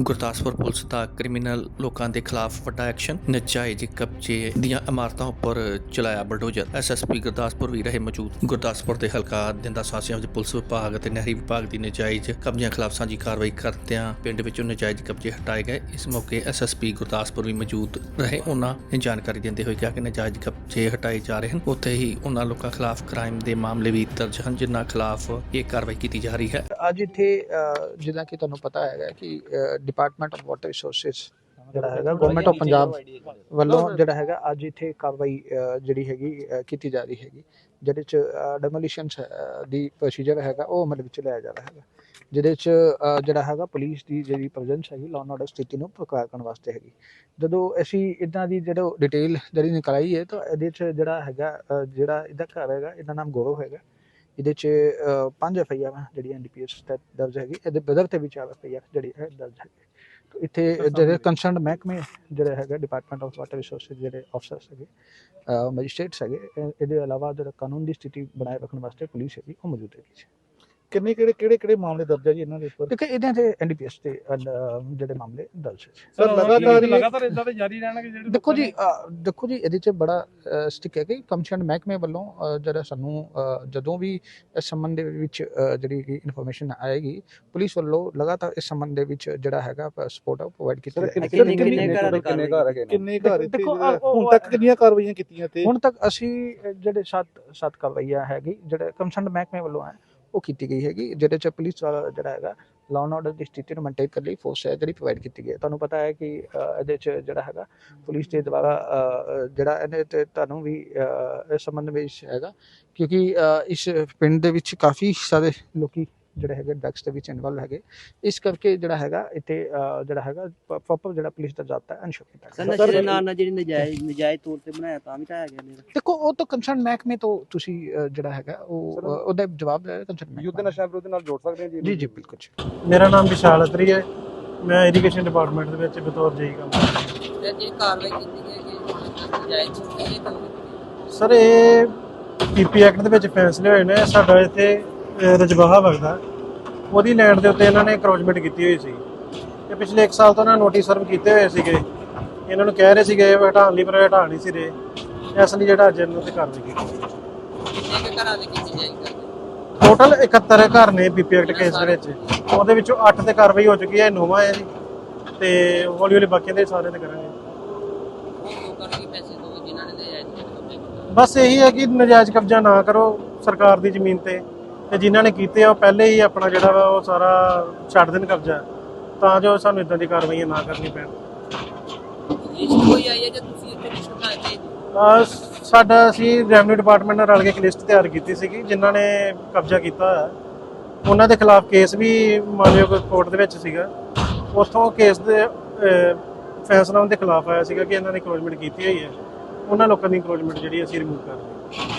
Gurdaspur police ਦਾ criminal ਲੋਕਾਂ ਦੇ ਖਿਲਾਫ ਵੱਡਾ ਐਕਸ਼ਨ ਨਜਾਇਜ਼ ਕਬਜ਼ੇ ਦੀਆਂ ਇਮਾਰਤਾਂ ਉੱਪਰ ਚਲਾਇਆ ਬਲਡੋਜ਼ਰ। ਐਸਐਸਪੀ ਗੁਰਦਾਸਪੁਰ ਵੀ ਰਹੇ ਮੌਜੂਦ। ਗੁਰਦਾਸਪੁਰ ਦੇ ਹਲਕਾ ਦਿੰਦਾ ਸਾਸਿਆਂ ਵਿੱਚ ਪੁਲਿਸ ਵਿਭਾਗ ਅਤੇ ਨਹਿਰੀ ਵਿਭਾਗ ਦੀ ਨਜਾਇਜ਼ ਕਬਜ਼ਿਆਂ ਖਿਲਾਫ ਸਾਂਝੀ ਕਾਰਵਾਈ ਕਰਦਿਆਂ ਪਿੰਡ ਵਿੱਚੋਂ ਨਜਾਇਜ਼ ਕਬਜ਼ੇ ਹਟਾਏ ਗਏ। ਇਸ ਮੌਕੇ ਐਸਐਸਪੀ ਗੁਰਦਾਸਪੁਰ ਵੀ ਮੌਜੂਦ ਰਹੇ। ਉਹਨਾਂ ਨੇ ਜਾਣਕਾਰੀ ਦਿੰਦੇ ਹੋਏ ਕਿਹਾ ਕਿ ਨਜਾਇਜ਼ ਕਬਜ਼ੇ ਹਟਾਏ ਜਾ ਰਹੇ ਹਨ। ਉੱਥੇ ਹੀ ਉਹਨਾਂ ਲੋਕਾਂ ਖਿਲਾਫ ਕ੍ਰਾਈਮ ਦੇ ਮਾਮਲੇ ਵੀ ਦਰਜ ਹਨ ਜਿਨ੍ਹਾਂ ਖਿਲਾਫ ਇਹ ਕਾਰਵਾਈ ਕੀਤੀ ਜਾ ਰਹੀ ਹੈ। ਅੱਜ ਇੱਥੇ ਅਹ, ਜਿੱਦਾਂ ਕਿ ਤੁਹਾਨੂੰ ਪਤਾ ਹੈਗਾ ਕਿ ਡਿਪਾਰਟਮੈਂਟ ਆਫ ਵਾਟਰ ਰਿਸੋਰਸਸ ਜਿਹੜਾ ਹੈਗਾ ਗਵਰਨਮੈਂਟ ਆਫ ਪੰਜਾਬ ਵੱਲੋਂ ਜਿਹੜਾ ਹੈਗਾ ਅੱਜ ਇੱਥੇ ਕਾਰਵਾਈ ਜਿਹੜੀ ਹੈਗੀ ਕੀਤੀ ਜਾ ਰਹੀ ਹੈਗੀ ਜਿਹਦੇ ਚ ਡੈਮੋਲੀਸ਼ਨ ਦੀ ਪ੍ਰੋਸੀਜਰ ਹੈਗਾ ਉਹ ਅਮਲ ਵਿੱਚ ਲਿਆ ਜਾ ਰਿਹਾ ਹੈਗਾ। ਜਿਹਦੇ ਚ ਜਿਹੜਾ ਹੈਗਾ ਪੁਲਿਸ ਦੀ ਜਿਹੜੀ ਪ੍ਰੈਜ਼ੈਂਸ ਹੈਗੀ ਲਾਅ ਆਰਡਰ ਸਥਿਤੀ ਨੂੰ ਪ੍ਰਕਾਰ ਕਰਨ ਵਾਸਤੇ ਹੈਗੀ। ਜਦੋਂ ਅਸੀਂ ਇਦਾਂ ਦੀ ਜਿਹੜਾ ਡਿਟੇਲ ਜਿਹੜੀ ਨਿਕਲਾਈ ਹੈ ਤਾਂ ਇਹਦੇ ਚ ਜਿਹੜਾ ਹੈਗਾ ਜਿਹੜਾ ਇਹਦਾ ਘਰ ਹੈਗਾ ਇਹਦਾ ਨਾਮ ਗੌਰਵ ਹੈਗਾ। ਇਹਦੇ ਚ ਪੰਜ ਐਫ ਆਈ ਆਰ ਜਿਹੜੀ ਐਨਡੀਪੀਐਸ ਤਹਿਤ ਦਰਜ ਹੈਗੀ। ਇਹਦੇ ਬਦਲ ਤੇ ਵੀ ਚਾਰ ਐਫ ਆਈ ਆਰ ਜਿਹੜੀ ਹੈ ਦਰਜ ਤੋ ਇੱਥੇ ਜਿਹੜੇ ਕੰਸਰਨਡ ਮਹਿਕਮੇ ਜਿਹੜੇ ਹੈਗਾ ਡਿਪਾਰਟਮੈਂਟ ਆਫ ਵਾਟਰ ਰਿਸੋਰਸਸ ਜਿਹੜੇ ਅਫਸਰਸ ਹੈਗੇ ਮੈਜਿਸਟ੍ਰੇਟਸ ਹੈਗੇ ਇਹ- ਇਹਦੇ ਇਲਾਵਾ ਜਿਹੜਾ ਕਾਨੂੰਨ ਦੀ ਸਥਿਤੀ ਬਣਾਏ ਰੱਖਣ ਵਾਸਤੇ ਪੁਲਿਸ ਹੈਗੀ ਉਹ ਮੌਜੂਦ ਹੈਗੀ ਜੀ ਕਿੰਨੇ ਕਿਹੜੇ ਕਿਹੜੇ ਕਿਹੜੇ ਮਾਮਲੇ ਦਰਜ ਹੈ ਜੀ ਇਹਨਾਂ ਦੇ ਉੱਪਰ ਦੇਖੋ ਇਹਦੇ ਤੇ ਐਨਡੀਪੀਐਸ ਤੇ ਅਹ, ਜਿਹੜੇ ਮਾਮਲੇ ਦਰਜ ਹੈ ਜੀ। ਸਰ ਲਗਾਤਾਰ ਹੀ ਲਗਾਤਾਰ ਇਦਾਂ ਦੇ ਜਾਰੀ ਰਹਿਣਗੇ ਜਿਹੜੇ ਦੇਖੋ ਜੀ ਅਹ, ਦੇਖੋ ਜੀ ਇਹਦੇ ਚ ਬੜਾ ਸਟਿਕ ਹੈ ਕਿ ਕਮਿਸ਼ਨ ਮਹਿਕਮੇ ਵੱਲੋਂ ਅਹ, ਜਿਹੜਾ ਸਾਨੂੰ ਅਹ, ਜਦੋਂ ਵੀ ਇਸ ਸੰਬੰਧ ਦੇ ਵਿੱਚ ਅਹ, ਜਿਹੜੀ ਇਨਫੋਰਮੇਸ਼ਨ ਆਏਗੀ ਪੁਲਿਸ ਵੱਲੋਂ ਲਗਾਤਾਰ ਇਸ ਸੰਬੰਧ ਦੇ ਵਿੱਚ ਜਿਹੜਾ ਹੈਗਾ ਸਪੋਰਟ ਪ੍ਰੋਵਾਈਡ ਕੀਤੀ ਸਰ ਜਾਏਗੀ। ਕਿੰਨੇ ਕਿੰਨੇ ਕਿੰਨੇ ਘਰ ਕਿੰਨੇ ਘਰ ਹੈਗੇ ਕਿੰਨੇ ਘਰ ਇੱਥੇ ਦੇਖੋ, ਉਹ- ਹੁਣ ਤੱਕ ਕਿੰਨੀਆਂ ਕਾਰਵਾਈਆਂ ਕੀਤੀਆਂ ਤੇ ਹੁਣ ਤੱਕ ਅਸੀਂ ਅਹ, ਜਿਹੜੇ ਸੱਤ ਸੱਤ ਕਾਰਵਾਈਆਂ ਹੈਗੀ ਜਿਹੜੇ ਕਮਿਸ਼ਨ ਮਹਿਕਮੇ ਵੱਲੋਂ ਹੈ ਉਹ ਕੀਤੀ ਗਈ ਹੈਗੀ ਜਿਹਦੇ ਚ ਪੁਲਿਸ ਜਿਹੜਾ ਹੈਗਾ ਲਾਅ ਐਂਡ ਆਰਡਰ ਦੀ ਸਥਿਤੀ ਨੂੰ ਮੇਨਟੇਨ ਕਰਨ ਲਈ ਫੋਰਸ ਹੈ ਜਿਹੜੀ ਪ੍ਰੋਵਾਈਡ ਕੀਤੀ ਗਈ ਹੈ। ਤੁਹਾਨੂੰ ਪਤਾ ਹੈ ਕਿ ਇਹਦੇ ਚ ਜਿਹੜਾ ਹੈਗਾ ਪੁਲਿਸ ਦੇ ਦੁਆਰਾ ਅਹ, ਜਿਹੜਾ ਇਹਦੇ ਤੇ ਤੁਹਾਨੂੰ ਵੀ ਅਹ, ਇਸ ਸੰਬੰਧ ਵਿੱਚ ਹੈਗਾ ਕਿਉਂਕਿ ਅਹ, ਇਸ ਪਿੰਡ ਦੇ ਵਿੱਚ ਕਾਫੀ ਸਾਰੇ ਲੋਕੀ ਜਿਹੜੇ ਹੈਗੇ ਡਰੱਗਸ ਦੇ ਵਿੱਚ ਇਨਵੋਲਵ ਹੈਗੇ। ਇਸ ਕਰਕੇ ਜਿਹੜਾ ਹੈਗਾ ਇੱਥੇ ਜਿਹੜਾ ਹੈਗਾ ਪ੍ਰੋਪਰ ਜਿਹੜਾ ਪੁਲਿਸ ਦਾ ਜਾਬਤਾ ਹੈ ਅਨਸ਼ੋਰ ਕੀਤਾ ਸਰ ਨਸ਼ੇ ਨਾਲ ਨਾਲ ਜਿਹੜੀ ਨਜਾਇਜ਼ ਨਜਾਇਜ਼ ਤੌਰ ਤੇ ਬਣਾਇਆ ਤਾਂ ਵੀ ਢਾਇਆ ਗਿਆ ਨੇ ਦੇਖੋ ਉਹ ਤਾਂ ਕੰਸਰਨ ਮਹਿਕਮੇ ਤੋਂ ਤੁਸੀਂ ਜਿਹੜਾ ਹੈਗਾ ਉਹ ਉਹਦਾ ਜਵਾਬ ਦੇ ਕੰਸਰਨ ਯੁੱਧ ਨਸ਼ਾ ਵਿਰੋਧ ਨਾਲ ਜੋੜ ਸਕਦੇ ਹਾਂ ਜੀ? ਜੀ ਜੀ ਬਿਲਕੁਲ ਜੀ। ਮੇਰਾ ਨਾਮ ਵਿਸ਼ਾਲ ਅਤਰੀ ਹੈ। ਮੈਂ ਇਰੀਗੇਸ਼ਨ ਡਿਪਾਰਟਮੈਂਟ ਦੇ ਵਿੱਚ ਬਤੌਰ ਜਈ ਕੰਮ ਕਰਦਾ ਤੇ ਜਿਹੜੀ ਕਾਰਵਾਈ ਕੀਤੀ ਗਈ ਕਿ ਨਜਾਇਜ਼ ਸਰ ਇਹ ਪੀਪੀ ਐਕਟ ਦੇ ਵਿੱਚ ਫੈਸਲੇ ਹੋਏ ਨੇ। ਸਾਡਾ ਇੱਥੇ ਅਹ, ਰਜਵਾਹਾ ਵਗਦਾ ਉਹਦੀ ਲੈਂਡ ਦੇ ਉੱਤੇ ਇਹਨਾਂ ਨੇ ਕਰੋਚਮੈਂਟ ਕੀਤੀ ਹੋਈ ਸੀ। ਤੇ ਪਿਛਲੇ 1 ਸਾਲ ਤੋਂ ਇਹਨਾਂ ਨੋਟਿਸ ਸਰਵ ਕੀਤੇ ਹੋਏ ਸੀਗੇ। ਇਹਨਾਂ ਨੂੰ ਕਹਿ ਰਹੇ ਸੀਗੇ ਇਹ ਹਟਾਉਣ ਲਈ ਪਰ ਹਟਾ ਨਹੀਂ ਸੀ ਰਹੇ। ਇਸ ਲਈ ਜਿਹੜਾ ਅੱਜ ਇਹਨਾਂ ਤੇ ਕਾਰਵਾਈ ਕੀਤੀ। ਕਿੰਨੇ ਕੁ ਘਰਾਂ ਦੇ ਕੀਤੀ ਜਾਏਗੀ ਟੋਟਲ 71 ਘਰ ਨੇ ਪੀਪੀ ਐਕਟ ਕੇਸ ਦੇ ਵਿੱਚ। ਉਹਦੇ ਵਿੱਚੋਂ 8 ਤੇ ਕਾਰਵਾਈ ਹੋ ਚੁੱਕੀ ਹੈ ਨੋਵਾ ਹੈ ਜੀ। ਤੇ ਹੌਲੀ ਹੌਲੀ ਬਾਕੀਆਂ ਦੇ ਸਾਰੇ ਤੇ ਕਰਾਂਗੇ। ਬਸ ਇਹੀ ਹੈ ਕਿ ਨਜਾਇਜ਼ ਕਬਜ਼ਾ ਨਾ ਕਰੋ ਸਰਕਾਰ ਦੀ ਜ਼ਮੀਨ ਤੇ। ਤੇ ਜਿਨ੍ਹਾਂ ਨੇ ਕੀਤੇ ਆ ਉਹ ਪਹਿਲੇ ਹੀ ਆਪਣਾ ਜਿਹੜਾ ਵਾ ਉਹ ਸਾਰਾ ਛੱਡ ਦੇਣ ਕਬਜ਼ਾ। ਤਾਂ ਜੋ ਸਾਨੂੰ ਇਦਾਂ ਦੀ ਕਾਰਵਾਈਆਂ ਨਾ ਕਰਨੀ ਪੈਣ ਲਿਸਟ ਕੋਈ ਆਈ ਹੈ ਜੇ ਤੁਸੀਂ ਇੱਥੇ ਲਿਸਟ ਬਣਾਈ ਤੇ ਅਹ ਸਾਡਾ ਅਸੀਂ ਰੈਵਨਿਊ ਡਿਪਾਰਟਮੈਂਟ ਨਾਲ ਰਲ ਕੇ ਇੱਕ ਲਿਸਟ ਤਿਆਰ ਕੀਤੀ ਸੀਗੀ ਜਿਨ੍ਹਾਂ ਨੇ ਕਬਜ਼ਾ ਕੀਤਾ ਹੋਇਆ। ਉਹਨਾਂ ਦੇ ਖਿਲਾਫ ਕੇਸ ਵੀ ਮਾਨਯੋਗ ਕੋਰਟ ਦੇ ਵਿੱਚ ਸੀਗਾ। ਉੱਥੋਂ ਕੇਸ ਦੇ ਅਹ, ਫੈਸਲਾ ਉਹਨਾਂ ਦੇ ਖਿਲਾਫ ਆਇਆ ਸੀਗਾ ਕਿ ਇਹਨਾਂ ਨੇ ਇਨਕਰੋਚਮੈਂਟ ਕੀਤੀ ਹੋਈ ਹੈ। ਉਹਨਾਂ ਲੋਕਾਂ ਦੀ ਇਨਕਰੋਚਮੈਂਟ ਜਿਹੜੀ ਅਸੀਂ ਰਿਮੂਵ ਕਰ ਰਹੇ ਹਾਂ